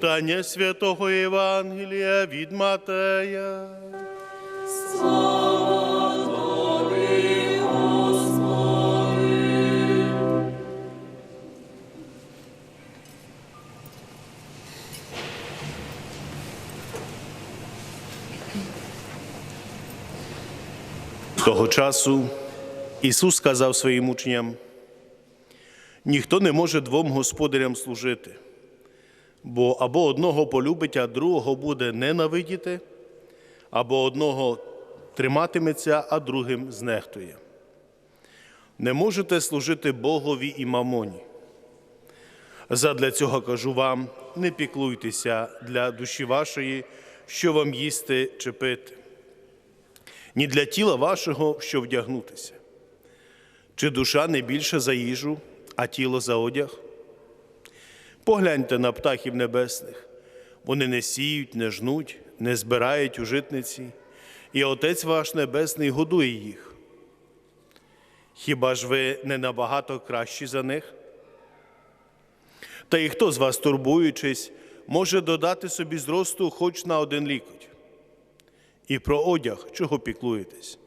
Читання святого Євангелія від Матея. Того часу Ісус сказав своїм учням: ніхто не може двом господарям служити, бо або одного полюбить, а другого буде ненавидіти, або одного триматиметься, а другим знехтує. Не можете служити Богові і мамоні. Задля цього кажу вам: не піклуйтеся для душі вашої, що вам їсти чи пити ні для тіла вашого, що вдягнутися. Чи душа не більше за їжу, а тіло за одяг? Погляньте на птахів небесних. Вони не сіють, не жнуть, не збирають у житниці, і Отець ваш Небесний годує їх. Хіба ж ви не набагато кращі за них? Та і хто з вас, турбуючись, може додати собі зросту хоч на один лікоть? І про одяг, чого піклуєтесь?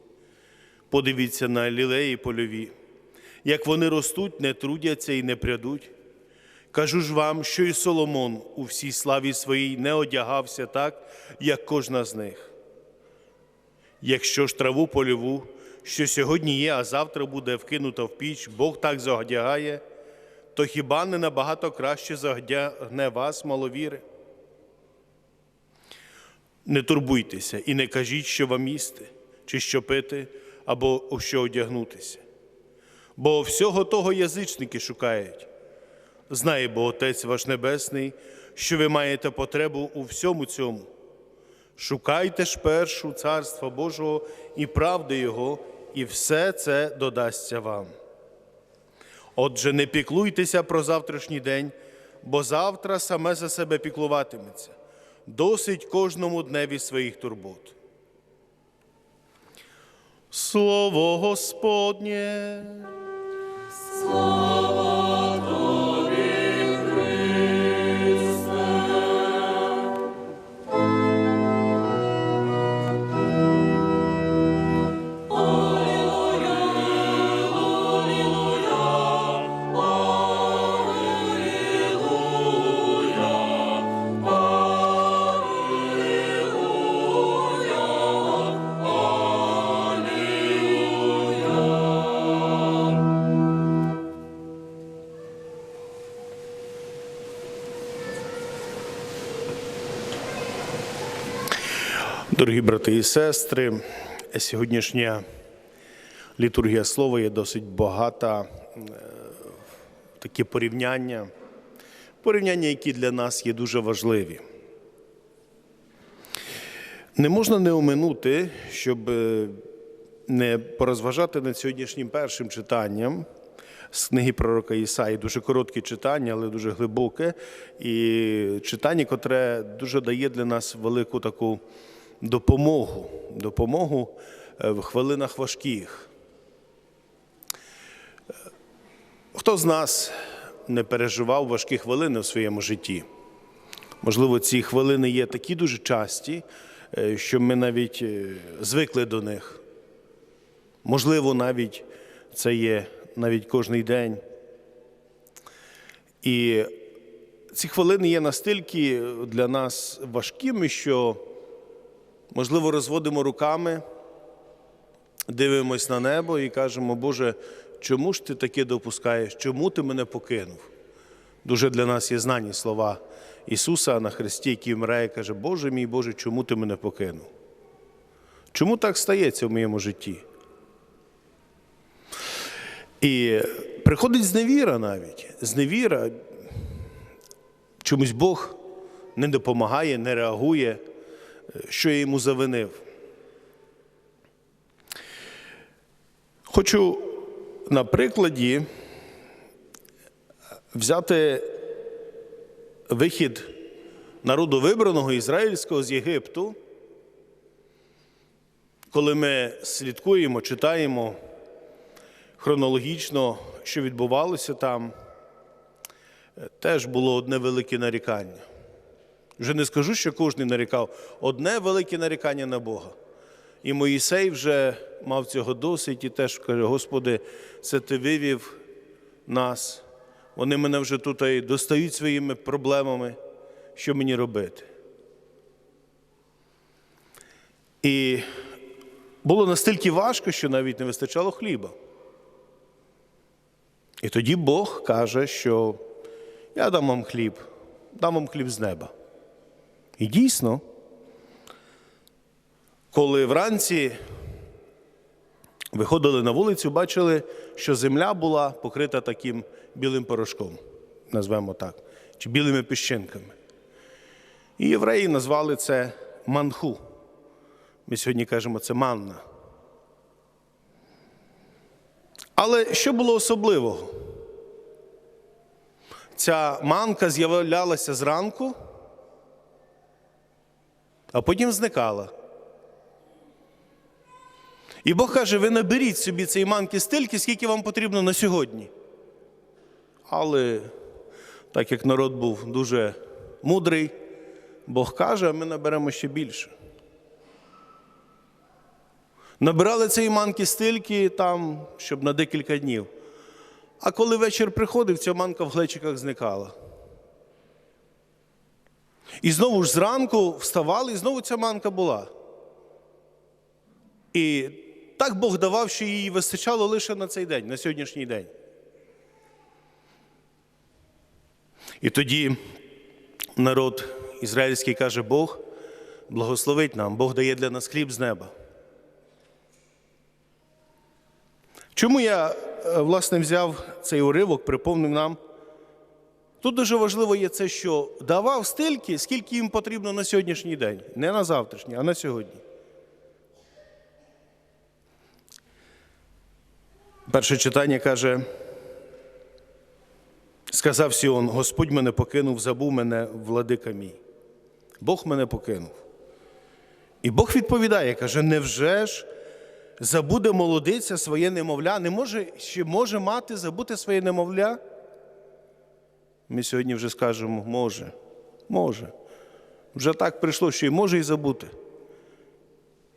Подивіться на лілеї польові, як вони ростуть, не трудяться і не прядуть. Кажу ж вам, що і Соломон у всій славі своїй не одягався так, як кожна з них. Якщо ж траву польову, що сьогодні є, а завтра буде вкинута в піч, Бог так загодягає, то хіба не набагато краще загодягне вас, маловіри? Не турбуйтеся і не кажіть, що вам їсти, чи що пити, або у що одягнутися. Бо всього того язичники шукають. Знає бо Отець ваш Небесний, що ви маєте потребу у всьому цьому. Шукайте ж першу Царства Божого і правди Його, і все це додасться вам. Отже, не піклуйтеся про завтрашній день, бо завтра саме за себе піклуватиметься досить кожному дневі своїх турбот. Слово Господнє. Дорогі брати і сестри, сьогоднішня літургія слова є досить багата. Е, Такі порівняння, порівняння, які для нас є дуже важливі. Не можна не оминути, щоб е, не порозважати над сьогоднішнім першим читанням з книги пророка Ісаї. Дуже коротке читання, але дуже глибоке. І читання, котре дуже дає для нас велику таку допомогу, допомогу е, в хвилинах важких. Хто з нас не переживав важкі хвилини в своєму житті? Можливо, ці хвилини є такі дуже часті, е, що ми навіть е, звикли до них. Можливо, навіть це є навіть кожний день. І ці хвилини є настільки для нас важкими, що, можливо, розводимо руками, дивимось на небо і кажемо, Боже, чому ж ти таке допускаєш? Чому ти мене покинув? Дуже для нас є знані слова Ісуса на Христі, який вмирає, каже, Боже мій Боже, чому ти мене покинув? Чому так стається в моєму житті? І приходить зневіра навіть. Зневіра. Чомусь Бог не допомагає, не реагує, що я йому завинив. Хочу на прикладі взяти вихід народу вибраного ізраїльського з Єгипту, коли ми слідкуємо, читаємо хронологічно, що відбувалося там, теж було одне велике нарікання. Вже не скажу, що кожен нарікав, одне велике нарікання на Бога. І Моїсей вже мав цього досить і теж каже: Господи, це ти вивів нас. Вони мене вже тут і достають своїми проблемами. Що мені робити? І було настільки важко, що навіть не вистачало хліба. І тоді Бог каже, що я дам вам хліб, дам вам хліб з неба. І дійсно, коли вранці виходили на вулицю, бачили, що земля була покрита таким білим порошком, назвемо так, чи білими піщинками. І євреї назвали це манху. Ми сьогодні кажемо, це манна. Але що було особливого? Ця манка з'являлася зранку, а потім зникала. І Бог каже, ви наберіть собі цієї манки стільки, скільки вам потрібно на сьогодні. Але так як народ був дуже мудрий, Бог каже, а ми наберемо ще більше. Набирали цієї манки стільки там, щоб на декілька днів. А коли вечір приходив, ця манка в глечиках зникала. І знову ж зранку вставали, і знову ця манка була. І так Бог давав, що її вистачало лише на цей день, на сьогоднішній день. І тоді народ ізраїльський каже, Бог благословить нам, Бог дає для нас хліб з неба. Чому я, е, власне, взяв цей уривок, припомнив нам? Тут дуже важливо є це, що давав стільки, скільки їм потрібно на сьогоднішній день. Не на завтрашній, а на сьогодні. Перше читання каже, сказав Сіон, Господь мене покинув, забув мене, владика мій. Бог мене покинув. І Бог відповідає, каже, невже ж забуде молодиця своє немовля? Не може, чи може мати забути своє немовля? Ми сьогодні вже скажемо, може, може. Вже так прийшло, що і може і забути.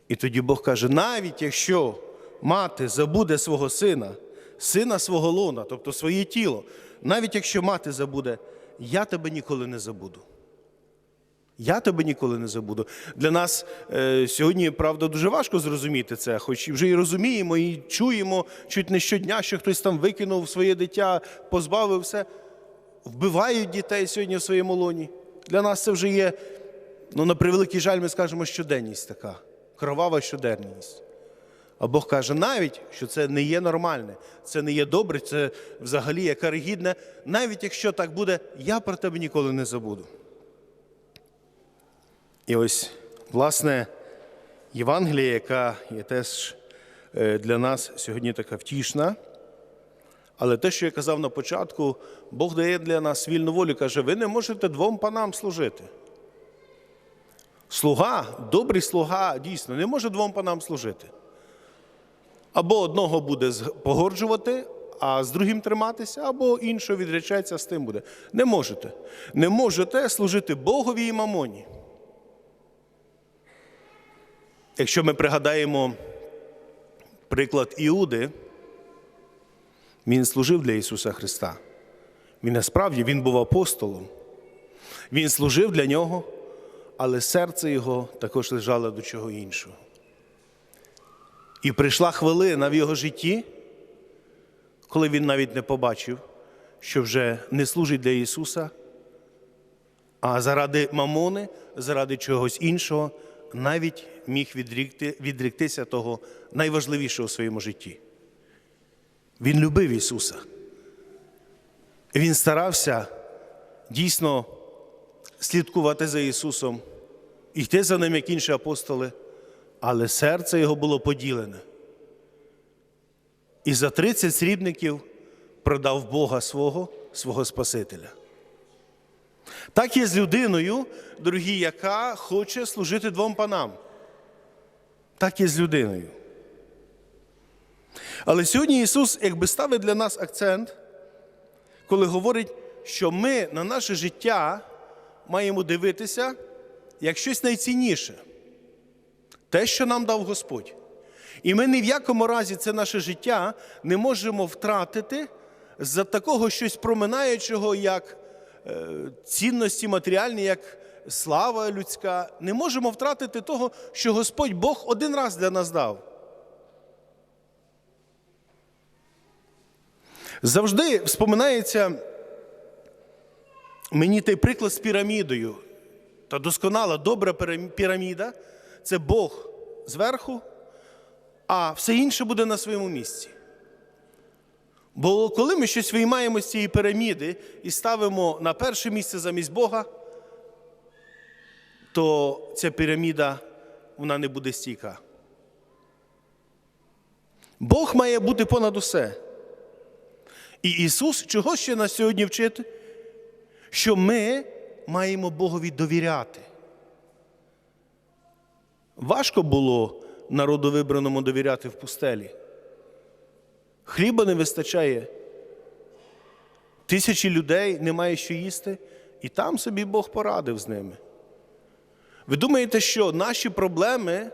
І тоді Бог каже: навіть якщо мати забуде свого сина, сина свого лона, тобто своє тіло, навіть якщо мати забуде, я тебе ніколи не забуду. Я тебе ніколи не забуду. Для нас е, сьогодні, правда, дуже важко зрозуміти це, хоч вже і розуміємо, і чуємо чуть не щодня, що хтось там викинув своє дитя, позбавив все. Вбивають дітей сьогодні в своєму лоні. Для нас це вже є, ну, на превеликий жаль, ми скажемо, щоденність така, кровава щоденність. А Бог каже, навіть що це не є нормальне, це не є добре, це взагалі є каригідне. Навіть якщо так буде, я про тебе ніколи не забуду. І ось, власне, Євангелія, яка є теж е, для нас сьогодні така втішна. Але те, що я казав на початку, Бог дає для нас вільну волю, каже, ви не можете двом панам служити. Слуга, добрий слуга, дійсно, не може двом панам служити. Або одного буде погорджувати, а з другим триматися, або іншого відречається, з тим буде. Не можете. Не можете служити Богові і мамоні. Якщо ми пригадаємо приклад Іуди, він служив для Ісуса Христа. Він насправді він був апостолом. Він служив для нього, але серце його також лежало до чого іншого. І прийшла хвилина в його житті, коли він навіть не побачив, що вже не служить для Ісуса, а заради мамони, заради чогось іншого, навіть міг відрікти, відріктися того найважливішого у своєму житті. Він любив Ісуса. Він старався дійсно слідкувати за Ісусом, йти за ним, як інші апостоли, але серце його було поділене. І за 30 срібників продав Бога свого, свого Спасителя. Так є з людиною, дорогі, яка хоче служити двом панам. так і з людиною. Але сьогодні Ісус якби ставить для нас акцент, коли говорить, що ми на наше життя маємо дивитися як щось найцінніше, те, що нам дав Господь. І ми ні в якому разі це наше життя не можемо втратити за такого щось проминаючого, як е, цінності матеріальні, як слава людська. Не можемо втратити того, що Господь Бог один раз для нас дав. Завжди вспоминається мені той приклад з пірамідою. Та досконала, добра піраміда це Бог зверху, а все інше буде на своєму місці. Бо коли ми щось виймаємо з цієї піраміди і ставимо на перше місце замість Бога, то ця піраміда вона не буде стійка. Бог має бути понад усе. І Ісус чого ще нас сьогодні вчить? Що ми маємо Богові довіряти. Важко було народу вибраному довіряти в пустелі. Хліба не вистачає. Тисячі людей немає що їсти, і там собі Бог порадив з ними. Ви думаєте, що наші проблеми,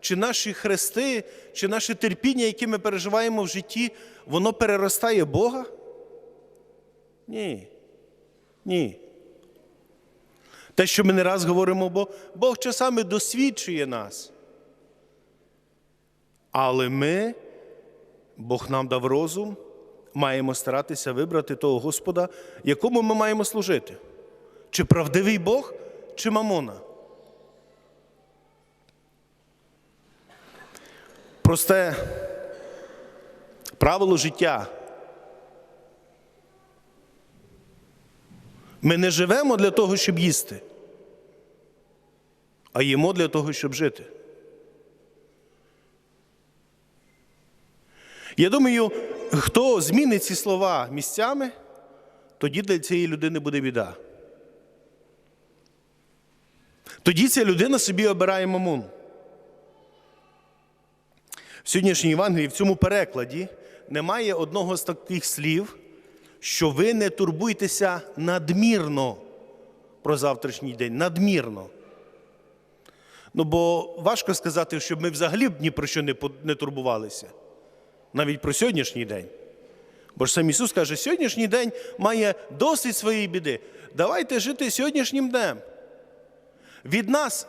чи наші хрести, чи наше терпіння, яке ми переживаємо в житті, воно переростає Бога? Ні. Ні. Те, що ми не раз говоримо, бо Бог часами досвідчує нас. Але ми, Бог нам дав розум, маємо старатися вибрати того Господа, якому ми маємо служити. Чи правдивий Бог, чи мамона. Просте правило життя. Ми не живемо для того, щоб їсти, а їмо для того, щоб жити. Я думаю, хто змінить ці слова місцями, тоді для цієї людини буде біда. Тоді ця людина собі обирає мамун. В сьогоднішній Євангелії в цьому перекладі немає одного з таких слів, що ви не турбуйтеся надмірно про завтрашній день. Надмірно. Ну, бо важко сказати, щоб ми взагалі ні про що не турбувалися. Навіть про сьогоднішній день. Бо ж сам Ісус каже, сьогоднішній день має досить своєї біди. Давайте жити сьогоднішнім днем. Від нас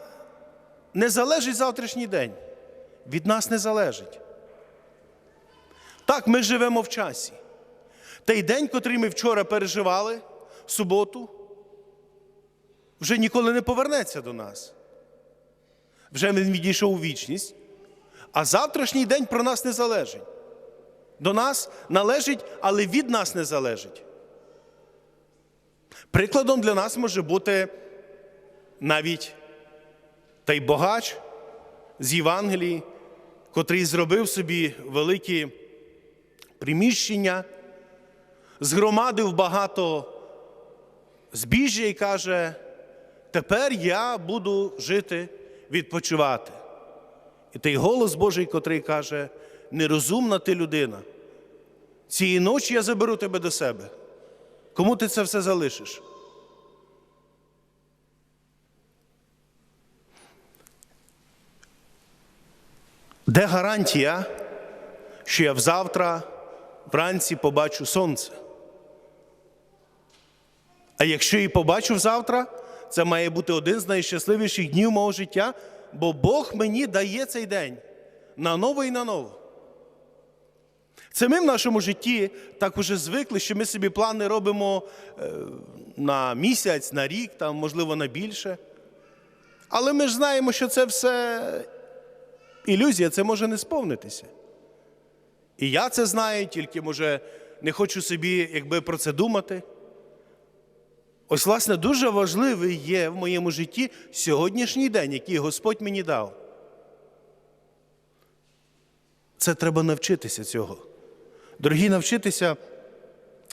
не залежить завтрашній день. Від нас не залежить. Так, ми живемо в часі. Той день, котрий ми вчора переживали, суботу, вже ніколи не повернеться до нас. Вже він відійшов у вічність, а завтрашній день про нас не залежить. До нас належить, але від нас не залежить. Прикладом для нас може бути навіть той богач з Євангелії, котрий зробив собі великі приміщення, згромадив багато збіжжя і каже, тепер я буду жити, відпочивати. І той голос Божий, котрий каже, нерозумна ти людина. Цієї ночі я заберу тебе до себе. Кому ти це все залишиш? Де гарантія, що я взавтра вранці побачу сонце? А якщо і побачу завтра, це має бути один з найщасливіших днів мого життя, бо Бог мені дає цей день на ново і на ново. Це ми в нашому житті так уже звикли, що ми собі плани робимо е, на місяць, на рік, там, можливо, на більше. Але ми ж знаємо, що це все ілюзія, це може не сповнитися. І я це знаю, тільки може не хочу собі якби про це думати. Ось, власне, дуже важливий є в моєму житті сьогоднішній день, який Господь мені дав. Це треба навчитися цього. Дорогі, навчитися,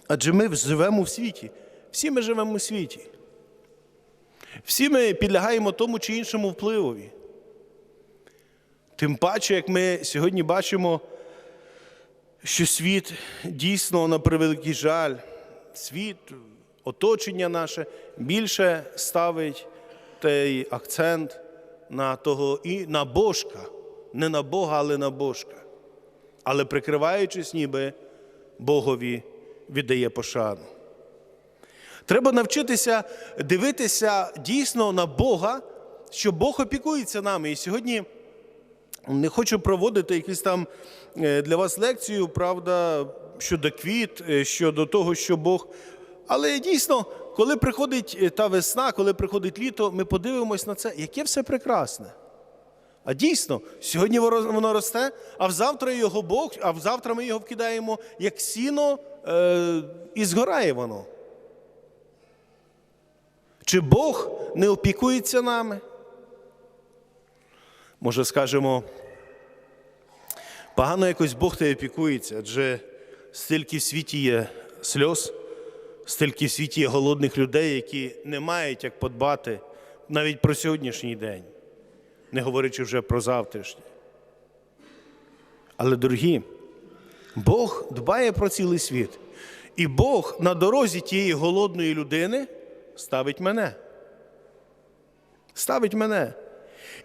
адже ми живемо в світі. Всі ми живемо у світі. Всі ми підлягаємо тому чи іншому впливові. Тим паче, як ми сьогодні бачимо, що світ дійсно на превеликий жаль, світ, оточення наше більше ставить той акцент на того і на Божка, не на Бога, але на Божка. Але прикриваючись, ніби Богові віддає пошану. Треба навчитися дивитися дійсно на Бога, що Бог опікується нами. І сьогодні не хочу проводити якусь там е, для вас лекцію, правда, щодо квіт, е, щодо того, що Бог. Але дійсно, коли приходить е, та весна, коли приходить літо, ми подивимось на це, яке все прекрасне. А дійсно, сьогодні воно росте, а взавтра його Бог, а взавтра ми його вкидаємо як сіно, е, і згорає воно. Чи Бог не опікується нами? Може, скажемо, погано якось Бог тебе опікується, адже стільки в світі є сльоз, стільки в світі є голодних людей, які не мають як подбати навіть про сьогоднішній день, не говорячи вже про завтрашній. Але, дорогі, Бог дбає про цілий світ. І Бог на дорозі тієї голодної людини ставить мене. Ставить мене.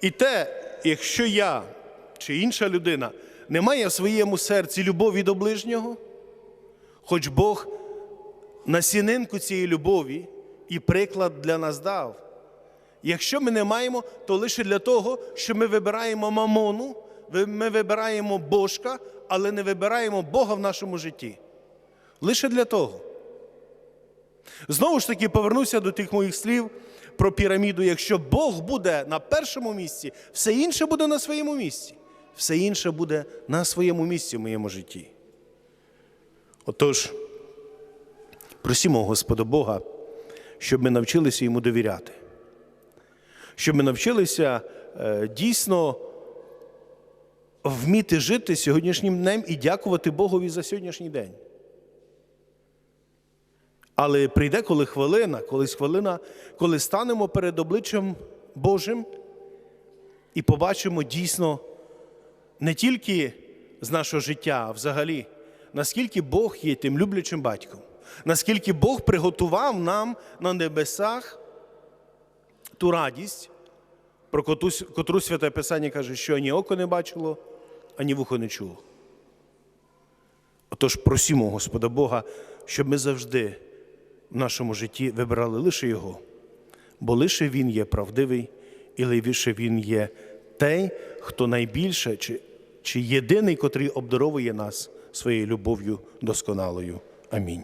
І те, якщо я чи інша людина не має в своєму серці любові до ближнього, хоч Бог насінинку цієї любові і приклад для нас дав. Якщо ми не маємо, то лише для того, що ми вибираємо мамону, ми вибираємо Божка, але не вибираємо Бога в нашому житті. Лише для того. Знову ж таки, повернуся до тих моїх слів про піраміду. Якщо Бог буде на першому місці, все інше буде на своєму місці. Все інше буде на своєму місці в моєму житті. Отож, просімо Господа Бога, щоб ми навчилися йому довіряти, щоб ми навчилися е, дійсно вміти жити сьогоднішнім днем і дякувати Богові за сьогоднішній день. Але прийде коли хвилина, колись хвилина, коли станемо перед обличчям Божим і побачимо дійсно не тільки з нашого життя, а взагалі, наскільки Бог є тим люблячим батьком, наскільки Бог приготував нам на небесах ту радість, про котру Святе Писання каже, що ані око не бачило, ані вухо не чуло. Отож, просімо Господа Бога, щоб ми завжди в нашому житті вибирали лише Його, бо лише Він є правдивий, і лише Він є той, хто найбільше чи, чи єдиний, котрий обдаровує нас своєю любов'ю досконалою. Амінь.